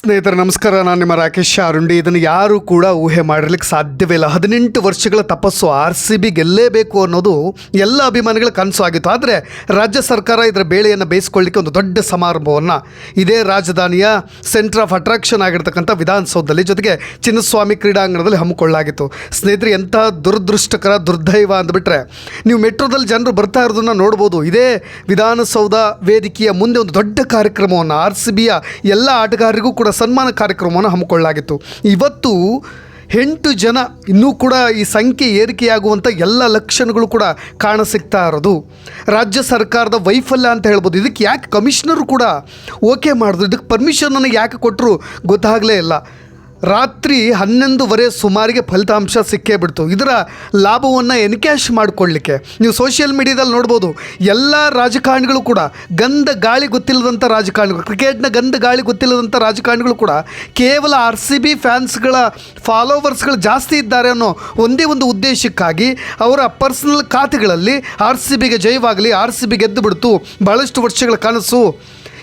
ಸ್ನೇಹಿತರೆ, ನಮಸ್ಕಾರ. ನಾನು ನಿಮ್ಮ ರಾಕೇಶ್ ಅರುಂಡಿ. ಇದನ್ನು ಯಾರು ಕೂಡ ಊಹೆ ಮಾಡಿರ್ಲಿಕ್ಕೆ ಸಾಧ್ಯವೇ ಇಲ್ಲ ಹದಿನೆಂಟು ವರ್ಷಗಳ ತಪಸ್ಸು ಆರ್ ಸಿ ಬಿ ಗೆಲ್ಲೇಬೇಕು ಅನ್ನೋದು ಎಲ್ಲ ಅಭಿಮಾನಿಗಳ ಕನಸು ಆಗಿತ್ತು. ಆದರೆ ರಾಜ್ಯ ಸರ್ಕಾರ ಇದರ ಬೇಳೆಯನ್ನು ಬೇಯಿಸ್ಕೊಳ್ಳಿಕ್ಕೆ ಒಂದು ದೊಡ್ಡ ಸಮಾರಂಭವನ್ನು ಇದೇ ರಾಜಧಾನಿಯ ಸೆಂಟರ್ ಆಫ್ ಅಟ್ರಾಕ್ಷನ್ ಆಗಿರ್ತಕ್ಕಂಥ ವಿಧಾನಸೌಧದಲ್ಲಿ ಜೊತೆಗೆ ಚಿನ್ನಸ್ವಾಮಿ ಕ್ರೀಡಾಂಗಣದಲ್ಲಿ ಹಮ್ಮಿಕೊಳ್ಳಲಾಗಿತ್ತು. ಸ್ನೇಹಿತರೆ, ಎಂಥ ದುರದೃಷ್ಟಕರ ದುರ್ದೈವ ಅಂದ್ಬಿಟ್ರೆ, ನೀವು ಮೆಟ್ರೋದಲ್ಲಿ ಜನರು ಬರ್ತಾ ಇರೋದನ್ನು ನೋಡ್ಬೋದು. ಇದೇ ವಿಧಾನಸೌಧ ವೇದಿಕೆಯ ಮುಂದೆ ಒಂದು ದೊಡ್ಡ ಕಾರ್ಯಕ್ರಮವನ್ನು ಆರ್ ಸಿ ಬಿಯ ಎಲ್ಲ ಆಟಗಾರರಿಗೂ ಕೂಡ ಸನ್ಮಾನ ಕಾರ್ಯಕ್ರಮವನ್ನು ಹಮ್ಮಿಕೊಳ್ಳಲಾಗಿತ್ತು. ಇವತ್ತು ಎಂಟು ಜನ, ಇನ್ನೂ ಕೂಡ ಈ ಸಂಖ್ಯೆ ಏರಿಕೆಯಾಗುವಂಥ ಎಲ್ಲ ಲಕ್ಷಣಗಳು ಕೂಡ ಕಾಣಸಿಗ್ತಾ ಇರೋದು. ರಾಜ್ಯ ಸರ್ಕಾರದ ವೈಫಲ್ಯ ಅಂತ ಹೇಳ್ಬೋದು. ಇದಕ್ಕೆ ಯಾಕೆ ಕಮಿಷನರು ಕೂಡ ಓಕೆ ಮಾಡಿದ್ರು? ಇದಕ್ಕೆ ಪರ್ಮಿಷನನ್ನು ಯಾಕೆ ಕೊಟ್ಟರು ಗೊತ್ತಾಗಲೇ ಇಲ್ಲ. ರಾತ್ರಿ ಹನ್ನೊಂದುವರೆ ಸುಮಾರಿಗೆ ಫಲಿತಾಂಶ ಸಿಕ್ಕೇ ಬಿಡ್ತು. ಇದರ ಲಾಭವನ್ನು ಎನ್ಕ್ಯಾಶ್ ಮಾಡಿಕೊಳ್ಳಿಕ್ಕೆ. ನೀವು ಸೋಷಿಯಲ್ ಮೀಡಿಯಾದಲ್ಲಿ ನೋಡ್ಬೋದು, ಎಲ್ಲ ರಾಜಕಾರಣಿಗಳು ಕೂಡ ಗಂಧ ಗಾಳಿ ಗೊತ್ತಿಲ್ಲದಂಥ ರಾಜಕಾರಣಿಗಳು, ಕ್ರಿಕೆಟ್ನ ಗಂಧ ಗಾಳಿ ಗೊತ್ತಿಲ್ಲದಂಥ ರಾಜಕಾರಣಿಗಳು ಕೂಡ ಕೇವಲ ಆರ್ ಸಿ ಬಿ ಫ್ಯಾನ್ಸ್ಗಳ ಫಾಲೋವರ್ಸ್ಗಳು ಜಾಸ್ತಿ ಇದ್ದಾರೆ ಅನ್ನೋ ಒಂದೇ ಒಂದು ಉದ್ದೇಶಕ್ಕಾಗಿ ಅವರ ಪರ್ಸನಲ್ ಖಾತೆಗಳಲ್ಲಿ ಆರ್ ಸಿ ಬಿಗೆ ಜಯವಾಗಲಿ, ಆರ್ ಸಿ ಬಿ ಗೆದ್ದು ಬಿಡ್ತು. ಭಾಳಷ್ಟು ವರ್ಷಗಳ ಕನಸು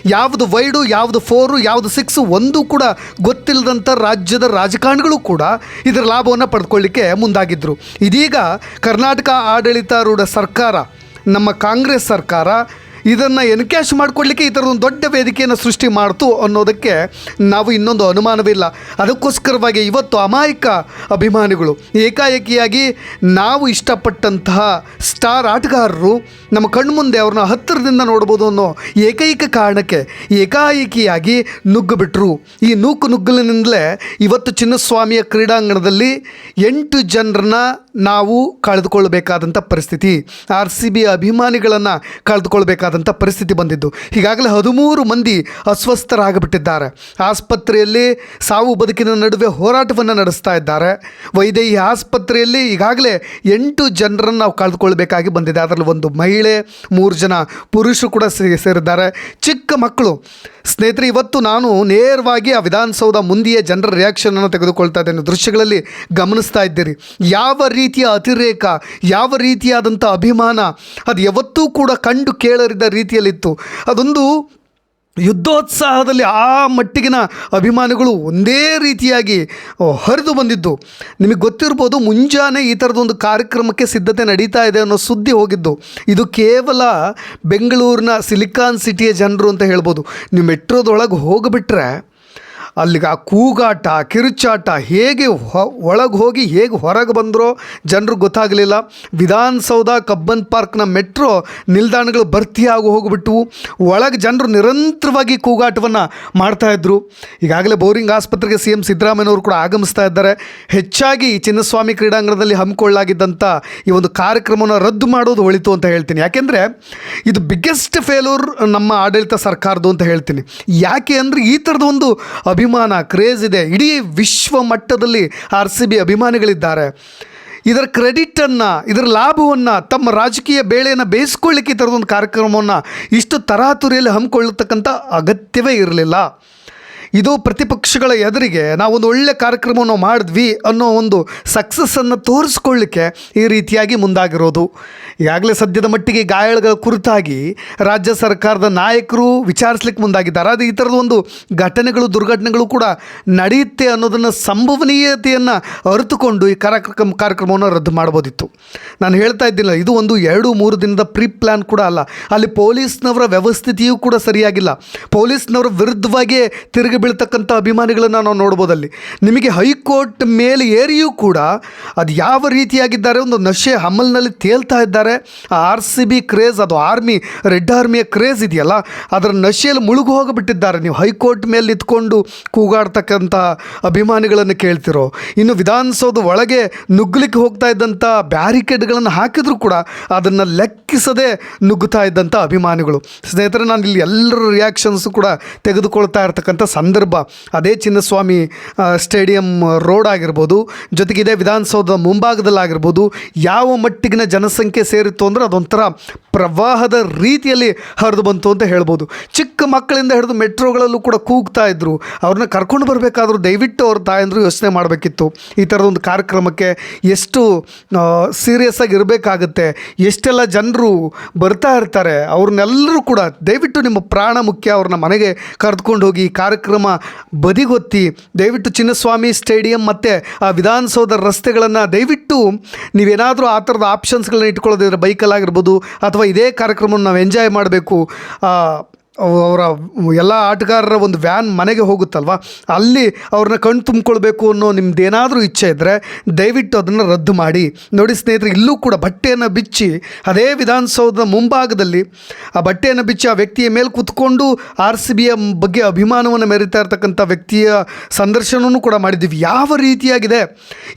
ಯಾವುದು ವೈಡು, ಯಾವುದು ಫೋರು, ಯಾವುದು ಸಿಕ್ಸು ಒಂದು ಕೂಡ ಗೊತ್ತಿಲ್ಲದಂಥ ರಾಜ್ಯದ ರಾಜಕಾರಣಿಗಳು ಕೂಡ ಇದರ ಲಾಭವನ್ನು ಪಡೆದುಕೊಳ್ಳಿಕ್ಕೆ ಮುಂದಾಗಿದ್ದರು ಇದೀಗ ಕರ್ನಾಟಕ ಆಡಳಿತಾರೂಢ ಸರ್ಕಾರ, ನಮ್ಮ ಕಾಂಗ್ರೆಸ್ ಸರ್ಕಾರ ಇದನ್ನು ಎನ್ಕ್ಯಾಶ್ ಮಾಡಿಕೊಡ್ಲಿಕ್ಕೆ ಈ ಥರದೊಂದು ದೊಡ್ಡ ವೇದಿಕೆಯನ್ನು ಸೃಷ್ಟಿ ಮಾಡ್ತು ಅನ್ನೋದಕ್ಕೆ ನಾವು ಇನ್ನೊಂದು ಅನುಮಾನವಿಲ್ಲ. ಅದಕ್ಕೋಸ್ಕರವಾಗಿ ಇವತ್ತು ಅಮಾಯಕ ಅಭಿಮಾನಿಗಳು, ಏಕಾಏಕಿಯಾಗಿ ನಾವು ಇಷ್ಟಪಟ್ಟಂತಹ ಸ್ಟಾರ್ ಆಟಗಾರರು ನಮ್ಮ ಕಣ್ಮುಂದೆ ಅವ್ರನ್ನ ಹತ್ತಿರದಿಂದ ನೋಡ್ಬೋದು ಅನ್ನೋ ಏಕೈಕ ಕಾರಣಕ್ಕೆ ಏಕಾಏಕಿಯಾಗಿ ನುಗ್ಗಿಬಿಟ್ರು. ಈ ನೂಕು ನುಗ್ಗಲಿನಿಂದಲೇ ಇವತ್ತು ಚಿನ್ನಸ್ವಾಮಿಯ ಕ್ರೀಡಾಂಗಣದಲ್ಲಿ ಎಂಟು ಜನರನ್ನ ನಾವು ಕಳೆದುಕೊಳ್ಳಬೇಕಾದಂಥ ಪರಿಸ್ಥಿತಿ. ಆರ್ ಸಿ ಬಿ ಅಭಿಮಾನಿಗಳನ್ನು ಕಳೆದುಕೊಳ್ಬೇಕಾದಂಥ ಪರಿಸ್ಥಿತಿ ಬಂದಿದ್ದು. ಈಗಾಗಲೇ ಹದಿಮೂರು ಮಂದಿ ಅಸ್ವಸ್ಥರಾಗಿಬಿಟ್ಟಿದ್ದಾರೆ. ಆಸ್ಪತ್ರೆಯಲ್ಲಿ ಸಾವು ಬದುಕಿನ ನಡುವೆ ಹೋರಾಟವನ್ನು ನಡೆಸ್ತಾ ಇದ್ದಾರೆ. ವೈದೇಹಿ ಆಸ್ಪತ್ರೆಯಲ್ಲಿ ಈಗಾಗಲೇ ಎಂಟು ಜನರನ್ನು ನಾವು ಕಳೆದುಕೊಳ್ಬೇಕಾಗಿ ಬಂದಿದೆ. ಅದರಲ್ಲಿ ಒಂದು ಮಹಿಳೆ, ಮೂರು ಜನ ಪುರುಷರು ಕೂಡ ಸೇರಿದ್ದಾರೆ. ಚಿಕ್ಕ ಮಕ್ಕಳು. ಸ್ನೇಹಿತರೆ, ಇವತ್ತು ನಾನು ನೇರವಾಗಿ ಆ ವಿಧಾನಸೌಧ ಮುಂದೆಯೇ ಜನರ ರಿಯಾಕ್ಷನನ್ನು ತೆಗೆದುಕೊಳ್ತಾ ಇದ್ದೇನೆ. ದೃಶ್ಯಗಳಲ್ಲಿ ಗಮನಿಸ್ತಾ ಇದ್ದೀರಿ. ಯಾವ ರೀತಿಯ ಅತಿರೇಕ, ಯಾವ ರೀತಿಯಾದಂಥ ಅಭಿಮಾನ, ಅದು ಯಾವತ್ತೂ ಕೂಡ ಕಂಡು ಕೇಳರಿದ ರೀತಿಯಲ್ಲಿತ್ತು. ಅದೊಂದು ಯುದ್ಧೋತ್ಸಾಹದಲ್ಲಿ ಆ ಮಟ್ಟಿಗಿನ ಅಭಿಮಾನಿಗಳು ಒಂದೇ ರೀತಿಯಾಗಿ ಹರಿದು ಬಂದಿದ್ದು. ನಿಮಗೆ ಗೊತ್ತಿರ್ಬೋದು, ಮುಂಜಾನೆ ಈ ಥರದೊಂದು ಕಾರ್ಯಕ್ರಮಕ್ಕೆ ಸಿದ್ಧತೆ ನಡೀತಾ ಇದೆ ಅನ್ನೋ ಸುದ್ದಿ ಹೋಗಿದ್ದು. ಇದು ಕೇವಲ ಬೆಂಗಳೂರಿನ ಸಿಲಿಕಾನ್ ಸಿಟಿಯ ಜನರು ಅಂತ ಹೇಳ್ಬೋದು. ನೀವು ಮೆಟ್ರೋದೊಳಗೆ ಹೋಗಿಬಿಟ್ರೆ ಅಲ್ಲಿಗೆ ಆ ಕೂಗಾಟ, ಕಿರುಚಾಟ ಹೇಗೆ ಒಳಗೆ ಹೋಗಿ ಹೇಗೆ ಹೊರಗೆ ಬಂದರೋ ಜನರು ಗೊತ್ತಾಗಲಿಲ್ಲ. ವಿಧಾನಸೌಧ, ಕಬ್ಬನ್ ಪಾರ್ಕ್ನ ಮೆಟ್ರೋ ನಿಲ್ದಾಣಗಳು ಭರ್ತಿಯಾಗಿ ಹೋಗಿಬಿಟ್ವು. ಒಳಗೆ ಜನರು ನಿರಂತರವಾಗಿ ಕೂಗಾಟವನ್ನು ಮಾಡ್ತಾಯಿದ್ರು ಈಗಾಗಲೇ ಬೋರಿಂಗ್ ಆಸ್ಪತ್ರೆಗೆ ಸಿ ಎಂ ಸಿದ್ದರಾಮಯ್ಯವರು ಕೂಡ ಆಗಮಿಸ್ತಾ ಇದ್ದಾರೆ. ಹೆಚ್ಚಾಗಿ ಚಿನ್ನಸ್ವಾಮಿ ಕ್ರೀಡಾಂಗಣದಲ್ಲಿ ಹಮ್ಮಿಕೊಳ್ಳಲಾಗಿದ್ದಂಥ ಈ ಒಂದು ಕಾರ್ಯಕ್ರಮವನ್ನು ರದ್ದು ಮಾಡೋದು ಒಳಿತು ಅಂತ ಹೇಳ್ತೀನಿ. ಯಾಕೆಂದರೆ ಇದು ಬಿಗ್ಗೆಸ್ಟ್ ಫೇಲೂರ್ ನಮ್ಮ ಆಡಳಿತ ಸರ್ಕಾರದ್ದು ಅಂತ ಹೇಳ್ತೀನಿ. ಯಾಕೆ ಅಂದರೆ ಈ ಥರದ ಒಂದು ಅಭಿಮಾನ ಕ್ರೇಜ್ ಇದೆ. ಇಡೀ ವಿಶ್ವ ಮಟ್ಟದಲ್ಲಿ ಆರ್ ಸಿ ಬಿ ಅಭಿಮಾನಿಗಳಿದ್ದಾರೆ. ಇದರ ಕ್ರೆಡಿಟನ್ನು ಇದರ ಲಾಭವನ್ನು, ತಮ್ಮ ರಾಜಕೀಯ ಬೇಳೆಯನ್ನು ಬೇಯಿಸ್ಕೊಳ್ಳಿಕ್ಕೆ ಈ ಥರದೊಂದು ಕಾರ್ಯಕ್ರಮವನ್ನು ಇಷ್ಟು ತರಾತುರಿಯಲ್ಲಿ ಹಮ್ಮಿಕೊಳ್ಳತಕ್ಕಂಥ ಅಗತ್ಯವೇ ಇರಲಿಲ್ಲ. ಇದು ಪ್ರತಿಪಕ್ಷಗಳ ಎದುರಿಗೆ ನಾವೊಂದು ಒಳ್ಳೆ ಕಾರ್ಯಕ್ರಮವನ್ನು ಮಾಡಿದ್ವಿ ಅನ್ನೋ ಒಂದು ಸಕ್ಸಸ್ಸನ್ನು ತೋರಿಸ್ಕೊಳ್ಳಿಕ್ಕೆ ಈ ರೀತಿಯಾಗಿ ಮುಂದಾಗಿರೋದು. ಈಗಾಗಲೇ ಸದ್ಯದ ಮಟ್ಟಿಗೆ ಗಾಯಾಳುಗಳ ಕುರಿತಾಗಿ ರಾಜ್ಯ ಸರ್ಕಾರದ ನಾಯಕರು ವಿಚಾರಿಸ್ಲಿಕ್ಕೆ ಮುಂದಾಗಿದ್ದಾರೆ. ಅದು ಈ ಥರದ ಒಂದು ಘಟನೆಗಳು, ದುರ್ಘಟನೆಗಳು ಕೂಡ ನಡೆಯುತ್ತೆ ಅನ್ನೋದನ್ನು ಸಂಭವನೀಯತೆಯನ್ನು ಅರಿತುಕೊಂಡು ಈ ಕಾರ್ಯಕ್ರಮ, ಕಾರ್ಯಕ್ರಮವನ್ನು ರದ್ದು ಮಾಡ್ಬೋದಿತ್ತು. ನಾನು ಹೇಳ್ತಾ ಇದ್ದಿಲ್ಲ, ಇದು ಒಂದು ಎರಡು, ಮೂರು ದಿನದ ಪ್ರೀ ಪ್ಲ್ಯಾನ್ ಕೂಡ ಅಲ್ಲ. ಅಲ್ಲಿ ಪೊಲೀಸ್ನವರ ವ್ಯವಸ್ಥಿತಿಯೂ ಕೂಡ ಸರಿಯಾಗಿಲ್ಲ. ಪೊಲೀಸ್ನವರ ವಿರುದ್ಧವಾಗಿಯೇ ತಿರುಗಿ ಬೀಳ್ತಕ್ಕಂಥ ಅಭಿಮಾನಿಗಳನ್ನು ನಾವು ನೋಡ್ಬೋದಲ್ಲಿ ನಿಮಗೆ ಹೈಕೋರ್ಟ್ ಮೇಲೆ ಏರಿಯೂ ಕೂಡ ಅದು ಯಾವ ರೀತಿಯಾಗಿದ್ದಾರೆ ಒಂದು ನಶೆ ಹಮ್ಮಲ್ನಲ್ಲಿ ತೇಲ್ತಾ ಇದ್ದಾರೆ. ಆ ಆರ್ ಸಿ ಬಿ ಕ್ರೇಜ್, ಅದು ಆರ್ಮಿ, ರೆಡ್ ಆರ್ಮಿಯ ಕ್ರೇಜ್ ಇದೆಯಲ್ಲ, ಅದರ ನಶೆಯಲ್ಲಿ ಮುಳುಗು ಹೋಗಿಬಿಟ್ಟಿದ್ದಾರೆ. ನೀವು ಹೈಕೋರ್ಟ್ ಮೇಲೆ ನಿಂತ್ಕೊಂಡು ಕೂಗಾಡ್ತಕ್ಕಂಥ ಅಭಿಮಾನಿಗಳನ್ನು ಕೇಳ್ತಿರೋ, ಇನ್ನು ವಿಧಾನಸೌಧ ಒಳಗೆ ನುಗ್ಗಲಿಕ್ಕೆ ಹೋಗ್ತಾ ಇದ್ದಂಥ ಬ್ಯಾರಿಕೇಡ್ಗಳನ್ನು ಹಾಕಿದರೂ ಕೂಡ ಅದನ್ನು ಲೆಕ್ಕಿಸದೆ ನುಗ್ಗುತ್ತಾ ಇದ್ದಂಥ ಅಭಿಮಾನಿಗಳು. ಸ್ನೇಹಿತರೆ ನಾನು ಇಲ್ಲಿ ಎಲ್ಲರ ರಿಯಾಕ್ಷನ್ಸು ಕೂಡ ತೆಗೆದುಕೊಳ್ತಾ ಇರ್ತಕ್ಕಂಥ ಸಂದರ್ಭ ಅದೇ ಚಿನ್ನಸ್ವಾಮಿ ಸ್ಟೇಡಿಯಂ ರೋಡ್ ಆಗಿರ್ಬೋದು ಜೊತೆಗೆ ಇದೇ ವಿಧಾನಸೌಧದ ಮುಂಭಾಗದಲ್ಲಾಗಿರ್ಬೋದು, ಯಾವ ಮಟ್ಟಿಗಿನ ಜನಸಂಖ್ಯೆ ಸೇರಿತ್ತು ಅಂದರೆ ಅದೊಂಥರ ಪ್ರವಾಹದ ರೀತಿಯಲ್ಲಿ ಹರಿದು ಬಂತು ಅಂತ ಹೇಳ್ಬೋದು. ಚಿಕ್ಕ ಮಕ್ಕಳಿಂದ ಹಿಡಿದು ಮೆಟ್ರೋಗಳಲ್ಲೂ ಕೂಡ ಕೂಗ್ತಾ ಇದ್ದರು ಅವ್ರನ್ನ ಕರ್ಕೊಂಡು ಬರಬೇಕಾದ್ರೂ ದಯವಿಟ್ಟು ಅವ್ರ ತಾಯಂದರು ಯೋಚನೆ ಮಾಡಬೇಕಿತ್ತು. ಈ ಥರದೊಂದು ಕಾರ್ಯಕ್ರಮಕ್ಕೆ ಎಷ್ಟು ಸೀರಿಯಸ್ ಆಗಿ ಇರಬೇಕಾಗತ್ತೆ, ಎಷ್ಟೆಲ್ಲ ಜನರು ಬರ್ತಾ ಇರ್ತಾರೆ, ಅವ್ರನ್ನೆಲ್ಲರೂ ಕೂಡ ದಯವಿಟ್ಟು ನಿಮ್ಮ ಪ್ರಾಣ ಮುಖ್ಯ ಅವ್ರನ್ನ ಮನೆಗೆ ಕರೆದುಕೊಂಡು ಹೋಗಿ ಕಾರ್ಯಕ್ರಮ ಕಾರ್ಯಕ್ರಮ ಬದಿಗೊತ್ತಿ ದಯವಿಟ್ಟು ಚಿನ್ನಸ್ವಾಮಿ ಸ್ಟೇಡಿಯಂ ಮತ್ತು, ಆ, ವಿಧಾನಸೌಧ ರಸ್ತೆಗಳನ್ನು ದಯವಿಟ್ಟು ನೀವೇನಾದರೂ ಆ ಥರದ ಆಪ್ಷನ್ಸ್ಗಳನ್ನ ಇಟ್ಕೊಳ್ಳೋದಿದ್ರೆ ಬೈಕಲ್ಲಾಗಿರ್ಬೋದು ಅಥವಾ ಇದೇ ಕಾರ್ಯಕ್ರಮವನ್ನು ನಾವು ಎಂಜಾಯ್ ಮಾಡಬೇಕು. ಅವರ ಎಲ್ಲ ಆಟಗಾರರ ಒಂದು ವ್ಯಾನ್ ಮನೆಗೆ ಹೋಗುತ್ತಲ್ವ? ಅಲ್ಲಿ ಅವ್ರನ್ನ ಕಣ್ಣು ತುಂಬಿಕೊಳ್ಬೇಕು ಅನ್ನೋ ನಿಮ್ದೇನಾದರೂ ಇಚ್ಛೆ ಇದ್ದರೆ ದಯವಿಟ್ಟು ಅದನ್ನು ರದ್ದು ಮಾಡಿ. ನೋಡಿ ಸ್ನೇಹಿತರೆ, ಇಲ್ಲೂ ಕೂಡ ಬಟ್ಟೆಯನ್ನು ಬಿಚ್ಚಿ, ಅದೇ ವಿಧಾನಸೌಧದ ಮುಂಭಾಗದಲ್ಲಿ ಆ ಬಟ್ಟೆಯನ್ನು ಬಿಚ್ಚಿ ಆ ವ್ಯಕ್ತಿಯ ಮೇಲೆ ಕೂತ್ಕೊಂಡು ಆರ್ ಸಿ ಬಿಯ ಬಗ್ಗೆ ಅಭಿಮಾನವನ್ನು ಮೆರಿತಾ ಇರ್ತಕ್ಕಂಥ ವ್ಯಕ್ತಿಯ ಸಂದರ್ಶನವೂ ಕೂಡ ಮಾಡಿದ್ದೀವಿ. ಯಾವ ರೀತಿಯಾಗಿದೆ?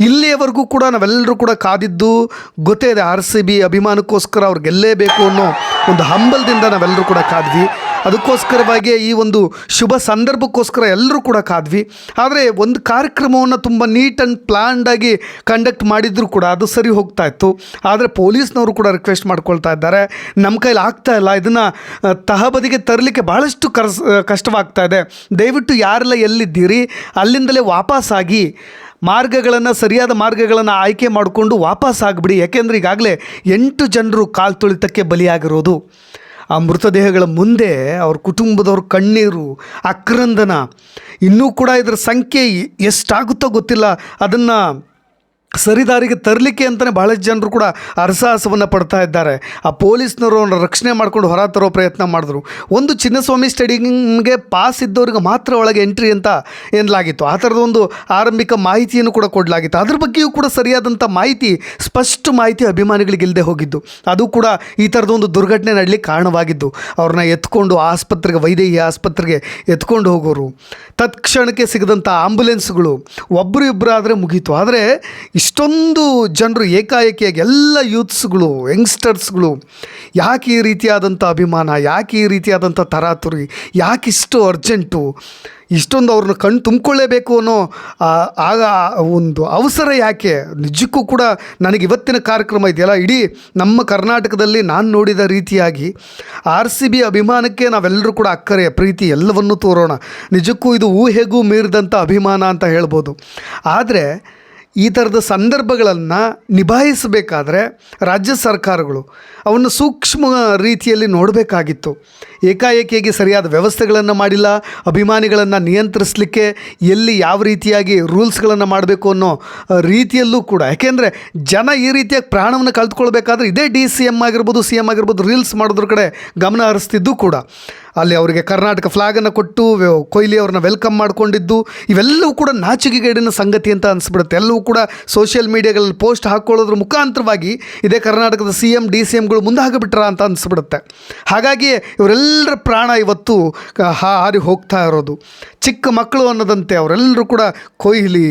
ಇಲ್ಲಿಯವರೆಗೂ ಕೂಡ ನಾವೆಲ್ಲರೂ ಕೂಡ ಕಾದಿದ್ದು ಗೊತ್ತೇ ಇದೆ, ಆರ್ ಸಿ ಬಿ ಅಭಿಮಾನಕ್ಕೋಸ್ಕರ ಅವ್ರು ಗೆಲ್ಲೇಬೇಕು ಅನ್ನೋ ಒಂದು ಹಂಬಲದಿಂದ ನಾವೆಲ್ಲರೂ ಕೂಡ ಕಾದ್ವಿ. ಅದಕ್ಕೋಸ್ಕರವಾಗಿ ಈ ಒಂದು ಶುಭ ಸಂದರ್ಭಕ್ಕೋಸ್ಕರ ಎಲ್ಲರೂ ಕೂಡ ಕಾದ್ವಿ. ಆದರೆ ಒಂದು ಕಾರ್ಯಕ್ರಮವನ್ನು ತುಂಬ ನೀಟ್ ಆ್ಯಂಡ್ ಪ್ಲ್ಯಾಂಡಾಗಿ ಕಂಡಕ್ಟ್ ಮಾಡಿದರೂ ಕೂಡ ಅದು ಸರಿ ಹೋಗ್ತಾ ಇತ್ತು. ಆದರೆ ಪೊಲೀಸ್ನವರು ಕೂಡ ರಿಕ್ವೆಸ್ಟ್ ಮಾಡ್ಕೊಳ್ತಾ ಇದ್ದಾರೆ. ನಮ್ಮ ಕೈಲಿ ಆಗ್ತಾ ಇಲ್ಲ. ಇದನ್ನು ತಹಬದಿಗೆ ತರಲಿಕ್ಕೆ ಭಾಳಷ್ಟು ಕರ್ಸ್ ಕಷ್ಟವಾಗ್ತಾ ಇದೆ. ದಯವಿಟ್ಟು ಯಾರೆಲ್ಲ ಎಲ್ಲಿದ್ದೀರಿ, ಅಲ್ಲಿಂದಲೇ ವಾಪಸ್ಸಾಗಿ ಮಾರ್ಗಗಳನ್ನು, ಸರಿಯಾದ ಮಾರ್ಗಗಳನ್ನು ಆಯ್ಕೆ ಮಾಡಿಕೊಂಡು ವಾಪಸ್ ಆಗಿಬಿಡಿ ಯಾಕೆಂದರೆ ಈಗಾಗಲೇ ಎಂಟು ಜನರು ಕಾಲು ತುಳಿತಕ್ಕೆ ಬಲಿಯಾಗಿರೋದು. ಆ ಮೃತದೇಹಗಳ ಮುಂದೆ ಅವ್ರ ಕುಟುಂಬದವ್ರ ಕಣ್ಣೀರು ಅಕ್ರಂದನ ಇನ್ನೂ ಕೂಡ ಇದರ ಸಂಖ್ಯೆ ಎಷ್ಟಾಗುತ್ತೋ ಗೊತ್ತಿಲ್ಲ. ಅದನ್ನು ಸರಿದಾರಿಗೆ ತರಲಿಕ್ಕೆ ಅಂತಲೇ ಭಾಳಷ್ಟು ಜನರು ಕೂಡ ಅರಸಾಹಸವನ್ನು ಪಡ್ತಾ ಇದ್ದಾರೆ. ಆ ಪೊಲೀಸ್ನವರು ಅವ್ರನ್ನ ರಕ್ಷಣೆ ಮಾಡ್ಕೊಂಡು ಹೊರ ತರೋ ಪ್ರಯತ್ನ ಮಾಡಿದ್ರು. ಒಂದು ಚಿನ್ನಸ್ವಾಮಿ ಸ್ಟೇಡಿಯಂಗೆ ಪಾಸ್ ಇದ್ದವ್ರಿಗೆ ಮಾತ್ರ ಒಳಗೆ ಎಂಟ್ರಿ ಅಂತ ಎನ್ನಲಾಗಿತ್ತು. ಆ ಥರದ ಒಂದು ಆರಂಭಿಕ ಮಾಹಿತಿಯನ್ನು ಕೂಡ ಕೊಡಲಾಗಿತ್ತು. ಅದ್ರ ಬಗ್ಗೆಯೂ ಕೂಡ ಸರಿಯಾದಂಥ ಮಾಹಿತಿ, ಸ್ಪಷ್ಟ ಮಾಹಿತಿ ಅಭಿಮಾನಿಗಳಿಗೆ ಇಲ್ಲದೆ ಹೋಗಿದ್ದು. ಅದು ಕೂಡ ಈ ಥರದ ಒಂದು ದುರ್ಘಟನೆ ನಡಲಿಕ್ಕೆ ಕಾರಣವಾಗಿದ್ದು. ಅವ್ರನ್ನ ಎತ್ಕೊಂಡು ಆಸ್ಪತ್ರೆಗೆ, ವೈದೇಹಿ ಆಸ್ಪತ್ರೆಗೆ ಎತ್ಕೊಂಡು ಹೋಗೋರು. ತತ್ಕ್ಷಣಕ್ಕೆ ಸಿಗದಂಥ ಆಂಬುಲೆನ್ಸ್ಗಳು ಒಬ್ಬರು ಇಬ್ಬರು ಆದರೆ ಮುಗೀತು. ಆದರೆ ಇಷ್ಟೊಂದು ಜನರು ಏಕಾಏಕಿಯಾಗಿ ಎಲ್ಲ ಯೂತ್ಸ್ಗಳು, ಯಂಗ್ಸ್ಟರ್ಸ್ಗಳು ಯಾಕೆ ಈ ರೀತಿಯಾದಂಥ ಅಭಿಮಾನ, ಯಾಕೆ ಈ ರೀತಿಯಾದಂಥ ತರಾತುರಿ, ಯಾಕೆ ಇಷ್ಟು ಅರ್ಜೆಂಟು, ಇಷ್ಟೊಂದು ಅವ್ರನ್ನ ಕಣ್ಣು ತುಂಬಿಕೊಳ್ಳೇಬೇಕು ಅನ್ನೋ ಆಗ ಒಂದು ಅವಸರ ಯಾಕೆ? ನಿಜಕ್ಕೂ ಕೂಡ ನನಗೆ ಇವತ್ತಿನ ಕಾರ್ಯಕ್ರಮ ಇದೆಯಲ್ಲ, ಇಡೀ ನಮ್ಮ ಕರ್ನಾಟಕದಲ್ಲಿ ನಾನು ನೋಡಿದ ರೀತಿಯಾಗಿ ಆರ್ ಸಿ ಬಿ ಅಭಿಮಾನಕ್ಕೆ ನಾವೆಲ್ಲರೂ ಕೂಡ ಅಕ್ಕರೆ, ಪ್ರೀತಿ ಎಲ್ಲವನ್ನೂ ತೋರೋಣ. ನಿಜಕ್ಕೂ ಇದು ಊಹೆಗೂ ಮೀರಿದಂಥ ಅಭಿಮಾನ ಅಂತ ಹೇಳ್ಬೋದು. ಆದರೆ ಈ ಥರದ ಸಂದರ್ಭಗಳನ್ನು ನಿಭಾಯಿಸಬೇಕಾದ್ರೆ ರಾಜ್ಯ ಸರ್ಕಾರಗಳು ಅವನ್ನು ಸೂಕ್ಷ್ಮ ರೀತಿಯಲ್ಲಿ ನೋಡಬೇಕಾಗಿತ್ತು. ಏಕಾಏಕಿಯಾಗಿ ಸರಿಯಾದ ವ್ಯವಸ್ಥೆಗಳನ್ನು ಮಾಡಿಲ್ಲ, ಅಭಿಮಾನಿಗಳನ್ನು ನಿಯಂತ್ರಿಸಲಿಕ್ಕೆ ಎಲ್ಲಿ ಯಾವ ರೀತಿಯಾಗಿ ರೂಲ್ಸ್ಗಳನ್ನು ಮಾಡಬೇಕು ಅನ್ನೋ ರೀತಿಯಲ್ಲೂ ಕೂಡ, ಯಾಕೆಂದರೆ ಜನ ಈ ರೀತಿಯಾಗಿ ಪ್ರಾಣವನ್ನು ಕಳೆದುಕೊಳ್ಬೇಕಾದ್ರೆ ಇದೇ ಡಿ ಸಿ ಎಂ ಆಗಿರ್ಬೋದು, ಸಿ ಎಂ ಆಗಿರ್ಬೋದು, ರೀಲ್ಸ್ ಮಾಡೋದ್ರ ಕಡೆ ಗಮನ ಹರಿಸ್ತಿದ್ದು ಕೂಡ. ಅಲ್ಲಿ ಅವರಿಗೆ ಕರ್ನಾಟಕ ಫ್ಲಾಗನ್ನು ಕೊಟ್ಟು ಕೊಹ್ಲಿ ಅವ್ರನ್ನ ವೆಲ್ಕಮ್ ಮಾಡ್ಕೊಂಡಿದ್ದು, ಇವೆಲ್ಲವೂ ಕೂಡ ನಾಚಿಕೆಗೇಡಿನ ಸಂಗತಿ ಅಂತ ಅನಿಸ್ಬಿಡುತ್ತೆ. ಎಲ್ಲವೂ ಕೂಡ ಸೋಷಿಯಲ್ ಮೀಡಿಯಾಗಳಲ್ಲಿ ಪೋಸ್ಟ್ ಹಾಕ್ಕೊಳ್ಳೋದ್ರ ಮುಖಾಂತರವಾಗಿ ಇದೇ ಕರ್ನಾಟಕದ ಸಿ ಎಂ ಡಿ ಸಿ ಎಮ್ಗಳು ಮುಂದೆ ಹಾಕಿಬಿಟ್ರ ಅಂತ ಅನಿಸ್ಬಿಡುತ್ತೆ. ಹಾಗಾಗಿ ಇವರೆಲ್ಲರ ಪ್ರಾಣ ಇವತ್ತು ಹಾರಿ ಹೋಗ್ತಾ ಇರೋದು. ಚಿಕ್ಕ ಮಕ್ಕಳು ಅನ್ನೋದಂತೆ ಅವರೆಲ್ಲರೂ ಕೂಡ ಕೊಹ್ಲಿ,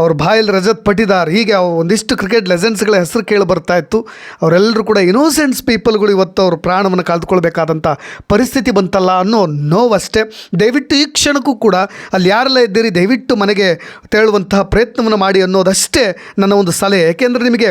ಅವ್ರ ಬಾಯಲ್ಲಿ ರಜತ್ ಪಟಿದಾರ್, ಹೀಗೆ ಒಂದಿಷ್ಟು ಕ್ರಿಕೆಟ್ ಲೆಜೆಂಡ್ಸ್ಗಳ ಹೆಸರು ಕೇಳಿ ಬರ್ತಾ ಇತ್ತು. ಅವರೆಲ್ಲರೂ ಕೂಡ ಇನೋಸೆಂಟ್ಸ್ ಪೀಪಲ್ಗಳು ಇವತ್ತು ಅವ್ರ ಪ್ರಾಣವನ್ನು ಕಳೆದುಕೊಳ್ಬೇಕಾದಂಥ ಪರಿಸ್ಥಿತಿ ಬಂತಲ್ಲ ಅನ್ನೋ ನೋವಷ್ಟೇ. ದಯವಿಟ್ಟು ಈ ಕ್ಷಣಕ್ಕೂ ಕೂಡ ಅಲ್ಲಿ ಯಾರೆಲ್ಲ ಇದ್ದೀರಿ, ದಯವಿಟ್ಟು ಮನೆಗೆ ತೆರಳುವಂತಹ ಪ್ರಯತ್ನವನ್ನು ಮಾಡಿ ಅನ್ನೋದಷ್ಟೇ ನನ್ನ ಒಂದು ಸಲಹೆ. ಏಕೆಂದರೆ ನಿಮಗೆ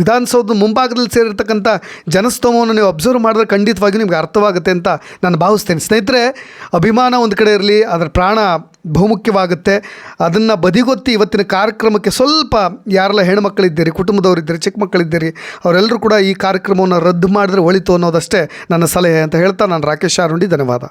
ವಿಧಾನಸೌಧದ ಮುಂಭಾಗದಲ್ಲಿ ಸೇರಿರ್ತಕ್ಕಂಥ ಜನಸ್ತೋಮವನ್ನು ನೀವು ಅಬ್ಸರ್ವ್ ಮಾಡಿದ್ರೆ ಖಂಡಿತವಾಗಿಯೂ ನಿಮಗೆ ಅರ್ಥವಾಗುತ್ತೆ ಅಂತ ನಾನು ಭಾವಿಸ್ತೇನೆ. ಸ್ನೇಹಿತರೆ, ಅಭಿಮಾನ ಒಂದು ಕಡೆ ಇರಲಿ, ಅದರ ಪ್ರಾಣ ಬಹುಮುಖ್ಯವಾಗುತ್ತೆ. ಅದನ್ನು ಬದಿಗೊತ್ತಿ ಇವತ್ತಿನ ಕಾರ್ಯಕ್ರಮಕ್ಕೆ ಸ್ವಲ್ಪ ಯಾರೆಲ್ಲ ಹೆಣ್ಮಕ್ಳಿದ್ದೀರಿ, ಕುಟುಂಬದವರಿದ್ದೀರಿ, ಚಿಕ್ಕ ಮಕ್ಕಳಿದ್ದೀರಿ, ಅವರೆಲ್ಲರೂ ಕೂಡ ಈ ಕಾರ್ಯಕ್ರಮವನ್ನು ರದ್ದು ಮಾಡಿದ್ರೆ ಒಳಿತು ಅನ್ನೋದಷ್ಟೇ ನನ್ನ ಸಲಹೆ ಅಂತ ಹೇಳ್ತಾ ನಾನು ರಾಕೇಶ್ ಆರುಂಡಿ, ಧನ್ಯವಾದ.